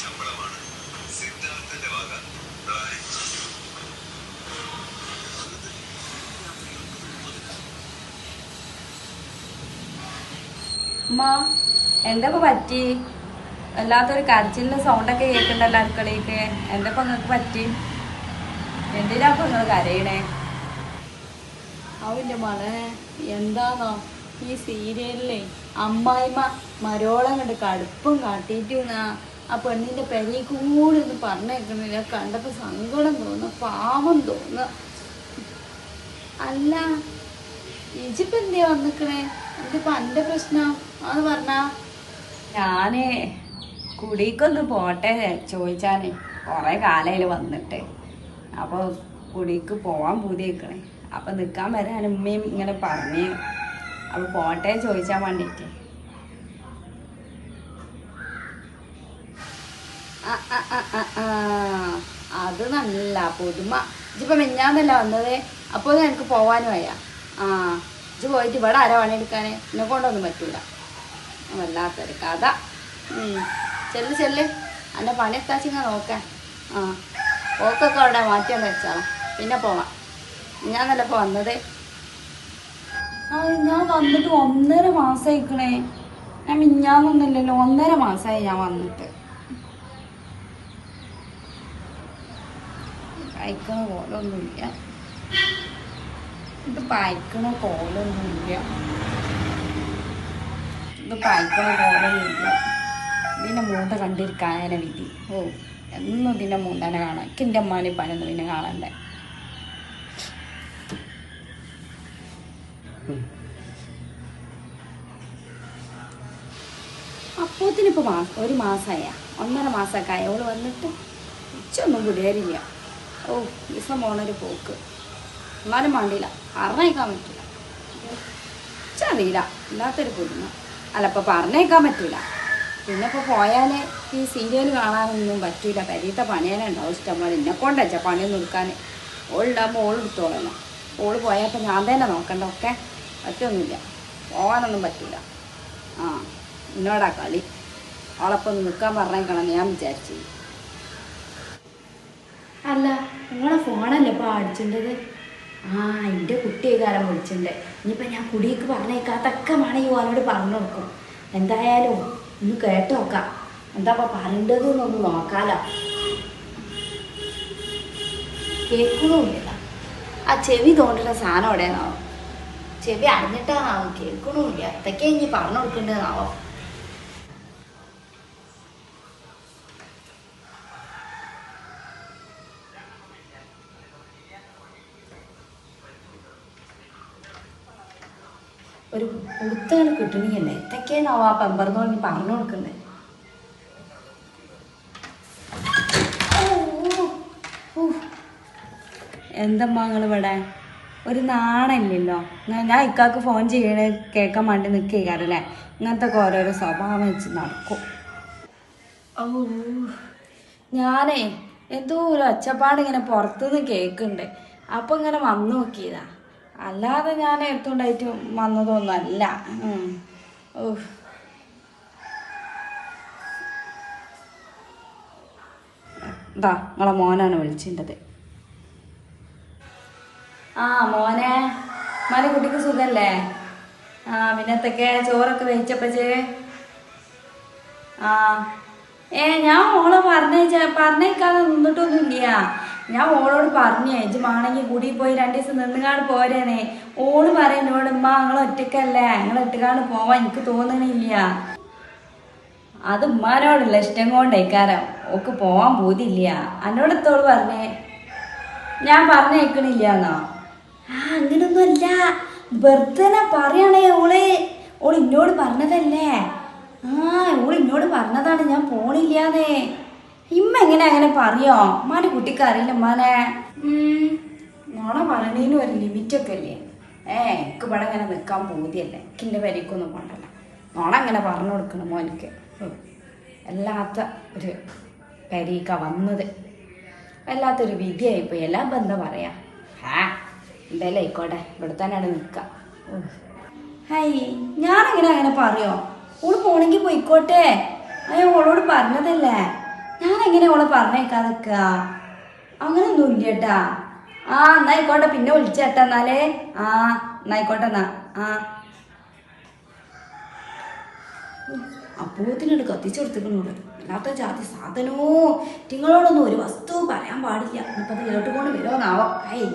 ശമ്പളമാണ്. സിദ്ധാർത്ഥന്റെ വക. അമ്മ എന്തൊക്കെ പറ്റി? വല്ലാത്തൊരു കരച്ചിലിന് സൗണ്ടൊക്കെ കേൾക്കണ്ടല്ലോ അടുക്കളയ്ക്ക് എന്തൊക്കെ നിങ്ങൾക്ക് പറ്റി? എന്തിനാ ഇപ്പൊ നിങ്ങൾ കരയണേ? അവന്റെ മണേ എന്താന്നോ? ഈ സീരിയലിലെ അമ്മായിമ്മ മരോളം കണ്ട് കടുപ്പം കാട്ടിയിട്ടുന്നാ. ആ പെണ്ണിന്റെ പെരയ്ക്ക് കൂടി ഒന്ന് പറഞ്ഞേക്കണില്ല. കണ്ടപ്പോൾ സങ്കടം തോന്നുന്നു. പാവം തോന്നുന്നു. അല്ല ഇജിപ്പ് എന്തിയാ വന്നിക്കണേ? ഇതിപ്പോ എന്റെ പ്രശ്നം? അത് പറഞ്ഞ? ഞാൻ കുടിക്കൊന്ന് പോട്ടെ ചോദിച്ചാനേ. കൊറേ കാലയിൽ വന്നിട്ട്. അപ്പൊ കുടിക്ക് പോവാൻ പൂതിയേക്കണേ. അപ്പൊ നിക്കാൻ വരാൻ ഉമ്മയും ഇങ്ങനെ പറഞ്ഞു. അപ്പൊ പോട്ടെ ചോദിച്ചാൻ വേണ്ടിട്ട് ആ, ആ, ആ, ആ, ആ. അത് നല്ല പുതുമ. ഇജിപ്പോ മിഞ്ഞാന്നല്ല വന്നത്? അപ്പോൾ എനിക്ക് വയ്യ. ആ ഇത് പോയിട്ട് ഇവിടെ ആരാ പണിയെടുക്കാന്? എന്നെ കൊണ്ടൊന്നും പറ്റൂല. വല്ലാത്തൊരു കഥ. ചെല്ല് ചെല്ല്. എന്റെ പണി എത്താച്ചിങ്ങ നോക്കാൻ ആ ഓക്കൊക്കെ അവിടെ മാറ്റിയാന്ന് വെച്ചാളാം. പിന്നെ പോവാം. മിഞ്ഞാന്നല്ല ഇപ്പോൾ വന്നത്? ഞാൻ വന്നിട്ട് ഒന്നര മാസം മാസമായിക്കണേ ഞാൻ മിഞ്ഞാന്നൊന്നുമില്ലല്ലോ. ഒന്നര മാസമായി ഞാൻ വന്നിട്ട്. കഴിക്കണ പോലൊന്നുമില്ല. ഇത് പായ്ക്കണ കോലൊന്നുമില്ല ഇത് പായ്ക്കണ കോലൊന്നുമില്ല ഇതിന്റെ മൂന്ന കണ്ടിരിക്കാനെ വിധി. ഓ എന്നും ഇതിന്റെ മൂന്നനെ കാണാം. എനിക്ക് എന്റെ അമ്മാനെ പനൊന്നും പിന്നെ കാണണ്ടേ. അപ്പോത്തിനിപ്പോൾ മാസം ഒരു മാസമായ ഒന്നര മാസമൊക്കെ ആയ. വന്നിട്ട് ഉച്ചൊന്നും പിടിയാരില്ല ഓ ദിവസം പോണൊരു പോക്ക്. എന്നാലും മണ്ടില്ല അറിഞ്ഞേക്കാൻ പറ്റില്ല. അറിയില്ല. ഇല്ലാത്തൊരു കുടുംബ. അല്ല ഇപ്പം പറഞ്ഞേക്കാൻ പറ്റില്ല പിന്നെ ഇപ്പോൾ പോയാൽ ഈ സീരിയൽ കാണാനൊന്നും പറ്റൂല. പരീത്ത പണിയാലേ ഉണ്ടാവും ഇഷ്ടംപോലെ. എന്നെ കൊണ്ടച്ച പണിയൊന്നും എടുക്കാൻ ഓളുണ്ടാകുമ്പോൾ ഓൾ എടുത്തോളണം. ഓൾ ഇപ്പം ഞാൻ തന്നെ നോക്കണ്ട ഒക്കെ? പറ്റൊന്നുമില്ല. പോകാനൊന്നും പറ്റില്ല ആ എന്നോടാ കളി. അവളപ്പം നിൽക്കാൻ പറഞ്ഞേക്കണം ഞാൻ വിചാരിച്ചു. അല്ല നിങ്ങളെ ഫോണല്ലേ ഇപ്പോൾ അടിച്ചിട്ടത് ആ എന്റെ കാലം വിളിച്ചിട്ടുണ്ട് ഇനിയിപ്പോൾ ഞാൻ കുടിയേക്ക് പറഞ്ഞേക്കാത്തൊക്കെ വേണം ഈ ഓനോട് പറഞ്ഞു നോക്കും. എന്തായാലും ഒന്ന് കേട്ട് നോക്കാം. എന്താ പറയേണ്ടത് എന്നൊന്ന് നോക്കാലോ. കേൾക്കണമില്ല. ആ ചെവി തോണ്ടുന്ന സാധനം എവിടെയാണാവോ ചെവി അടഞ്ഞിട്ടാണാവോ കേൾക്കണമില്ല. അതൊക്കെ ഇനി പറഞ്ഞു കൊടുക്കേണ്ടതാവോ ഒരു ഉടുത്തുകൾ കിട്ടണിയല്ലേ എന്തൊക്കെയാണാവോ ആ പെമ്പറന്നോട് പറഞ്ഞു കൊടുക്കുന്നത് എന്തമ്മാ നിങ്ങൾ ഇവിടെ? ഒരു നാണമില്ലല്ലോ ഞാൻ ഇക്കാക്ക് ഫോൺ ചെയ്യണ കേൾക്കാൻ വേണ്ടി നിൽക്കാറല്ലേ ഇങ്ങനത്തെ ഓരോരോ സ്വഭാവം വെച്ച് നടക്കും. ഓ ഞാനേ എന്തോ ഒരു ഒച്ചപ്പാടിങ്ങനെ പുറത്തുനിന്ന് കേൾക്കുന്നുണ്ട് അപ്പം ഇങ്ങനെ വന്നു നോക്കിയതാ. അല്ലാതെ ഞാൻ എടുത്തുകൊണ്ടായിട്ട് വന്നതൊന്നുമല്ല. ഓഹ് ഇതാ നിങ്ങളെ മോനാണ് വിളിച്ചിട്ടത് ആ മോനെ. മോനെ കുട്ടിക്ക് സുഖല്ലേ? ആ പിന്നത്തൊക്കെ ചോറൊക്കെ വെച്ചപ്പച്ചേ ആ. ഏ ഞാൻ ഓളെ പറഞ്ഞേച്ച പറഞ്ഞേക്കാതെ നിന്നിട്ടൊന്നുമില്ല. ഞാൻ ഓളോട് പറഞ്ഞു യജമാണെങ്കിൽ കൂടി പോയി രണ്ട് ദിവസം നിന്നുകാണ് പോരേനെ. ഓൾ പറയും എന്നോട് ഉമ്മ നിങ്ങൾ ഒറ്റക്കല്ലേ? നിങ്ങൾ ഒറ്റക്കാണ് പോവാൻ എനിക്ക് തോന്നണില്ല. അത് ഉമ്മാനോടുള്ള ഇഷ്ടം കൊണ്ടേക്കാരം. ഓക്ക് പോവാൻ പോതില്ല എന്നോട് എത്തോൾ പറഞ്ഞേ ഞാൻ പറഞ്ഞേക്കണില്ല എന്നോ ആ അങ്ങനൊന്നുമല്ല വെറുതെ പറയണേ ഓൾ. ഓൾ എന്നോട് പറഞ്ഞതല്ലേ? ആ ഓൾ എന്നോട് പറഞ്ഞതാണ്. ഞാൻ പോണില്ലാന്നേ. ഇമ്മ എങ്ങനെ അങ്ങനെ പറയോ? ഉമ്മാന്റെ കുട്ടിക്ക് അറിയില്ല ഉമ്മാനെ. നോണ പറയണേനും ഒരു ലിമിറ്റൊക്കെ അല്ലേ ഏ എനിക്ക് ഇവിടെ ഇങ്ങനെ നിൽക്കാൻ പോതിയല്ലേ? എനിക്കിന്റെ വരിക്കൊന്നും പോണ്ടല്ല. നോണ അങ്ങനെ പറഞ്ഞു കൊടുക്കണം മോനിക്ക്. അല്ലാത്ത ഒരു പരീക്ക വന്നത്. വല്ലാത്തൊരു വിധിയായിപ്പോയി. എല്ലാം എന്താ പറയാ? ആ എന്തായാലും ആയിക്കോട്ടെ. ഇവിടെ തന്നെയാണ് നിൽക്കുക ഹൈ ഞാനങ്ങനെ അങ്ങനെ പറയോ? ഓൾ പോണെങ്കിൽ പോയിക്കോട്ടെ. അയ്യോ ഓളോട് പറഞ്ഞതല്ലേ? എങ്ങനെ ഓളെ പറഞ്ഞേക്കാതൊക്ക അങ്ങനൊന്നും ഇല്ല കേട്ടാ ആ എന്നായിക്കോട്ടെ പിന്നെ വിളിച്ചേട്ടാ എന്നാലേ. ആ എന്നായിക്കോട്ടെ എന്നാ. ആ. അപ്പൂത്തിനോട് കത്തിച്ചു കൊടുത്തിട്ടുണ്ട് അല്ലാത്ത ജാതി സാധനമോ നിങ്ങളോടൊന്നും ഒരു വസ്തു പറയാൻ പാടില്ല. ഇപ്പൊ കേട്ടുകൊണ്ട് വരുമോ എന്നാവോ ഏയ്